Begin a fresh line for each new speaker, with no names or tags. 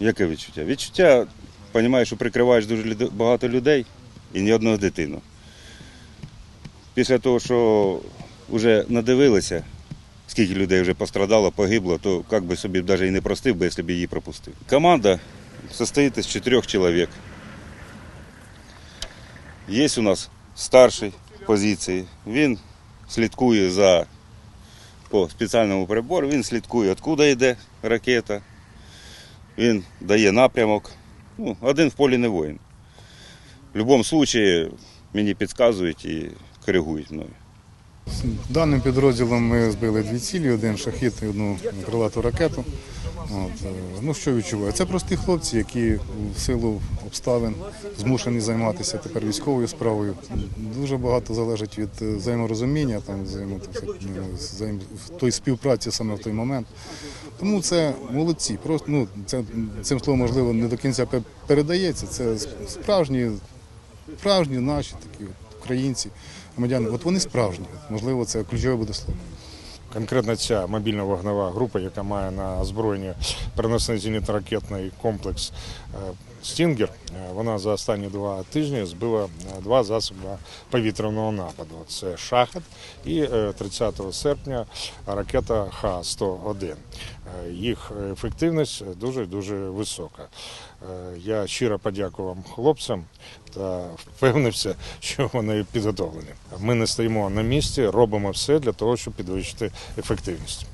Яке відчуття? Відчуття, розумієш, що прикриваєш дуже багато людей і ні одного дитину. Після того, що вже надивилися, скільки людей вже пострадало, погибло, то як би собі навіть і не простив би, якщо б її пропустив. Команда состоїть із чотирьох чоловік. Є у нас старший позиції. Він слідкує за по спеціальному прибору, він слідкує, откуда йде ракета. Він дає напрямок. Ну, один в полі не воїн. В будь-якому випадку мені підказують і коригують мною.
Даним підрозділом ми збили дві цілі, один шахіт і одну крилату ракету. От, е, ну що відчуваю? Це прості хлопці, які в силу обставин змушені займатися тепер військовою справою. Дуже багато залежить від е, взаєморозуміння, там взаємо, ну, взаєм- той співпраці саме в той момент. Тому це молодці. Просто ну це цим словом можливо не до кінця передається. Це справжні, справжні наші такі українці, громадяни. От вони справжні. Можливо, це ключове буде слово.
Конкретно ця мобільна вогнева група, яка має на озброєнні переносний зенітно-ракетний комплекс е, Стінгер, е, вона за останні два тижні збила е, два засоби повітряного нападу. Це шахет і е, 30 серпня ракета Х-101. Е, Їх ефективність дуже дуже висока. Я щиро подякував хлопцям та впевнився, що вони підготовлені. Ми не стоїмо на місці, робимо все для того, щоб підвищити ефективність.